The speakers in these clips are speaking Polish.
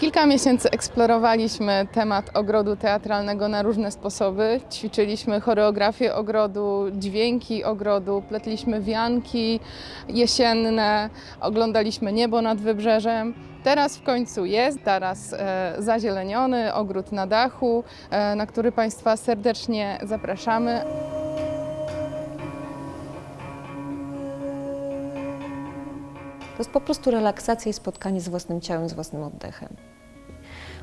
Kilka miesięcy eksplorowaliśmy temat ogrodu teatralnego na różne sposoby. Ćwiczyliśmy choreografię ogrodu, dźwięki ogrodu, pletliśmy wianki jesienne, oglądaliśmy niebo nad wybrzeżem. Teraz w końcu jest, teraz e, zazieleniony ogród na dachu, e, na który Państwa serdecznie zapraszamy. Jest po prostu relaksacja i spotkanie z własnym ciałem, z własnym oddechem.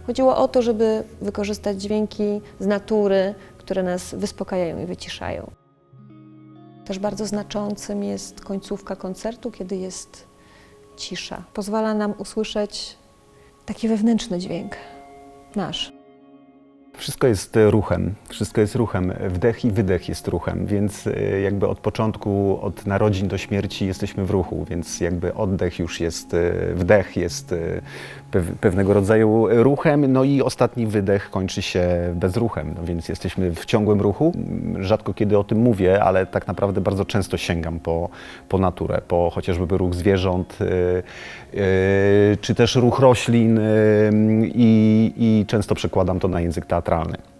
Chodziło o to, żeby wykorzystać dźwięki z natury, które nas wyspokajają i wyciszają. Też bardzo znaczącym jest końcówka koncertu, kiedy jest cisza. Pozwala nam usłyszeć taki wewnętrzny dźwięk, nasz. Wszystko jest e, ruchem, wszystko jest ruchem. Wdech i wydech jest ruchem, więc e, jakby od początku, od narodzin do śmierci jesteśmy w ruchu, więc jakby oddech już jest, e, wdech jest pew- pewnego rodzaju ruchem, no i ostatni wydech kończy się bezruchem, no więc jesteśmy w ciągłym ruchu. Rzadko kiedy o tym mówię, ale tak naprawdę bardzo często sięgam po, po naturę, po chociażby ruch zwierząt, czy też ruch roślin i, i często przekładam to na język teatralny.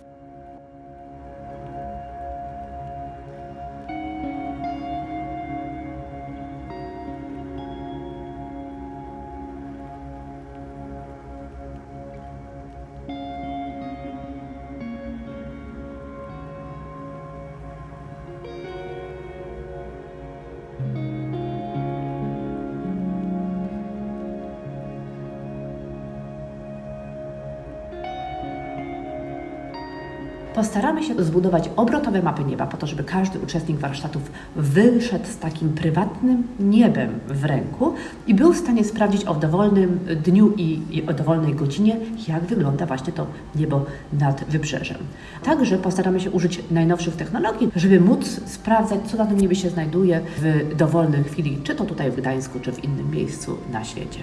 Postaramy się zbudować obrotowe mapy nieba po to, żeby każdy uczestnik warsztatów wyszedł z takim prywatnym niebem w ręku i był w stanie sprawdzić o dowolnym dniu i, o dowolnej godzinie, jak wygląda właśnie to niebo nad wybrzeżem. Także postaramy się użyć najnowszych technologii, żeby móc sprawdzać, co na tym niebie się znajduje w dowolnej chwili, czy to tutaj w Gdańsku, czy w innym miejscu na świecie.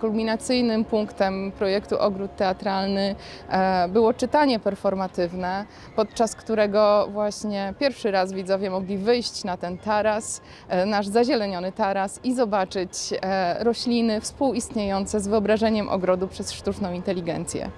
Kulminacyjnym punktem projektu Ogród Teatralny e, było czytanie performatywne, podczas którego właśnie pierwszy raz widzowie mogli wyjść na ten taras, e, nasz zazieleniony taras i zobaczyć e, rośliny współistniejące z wyobrażeniem ogrodu przez sztuczną inteligencję.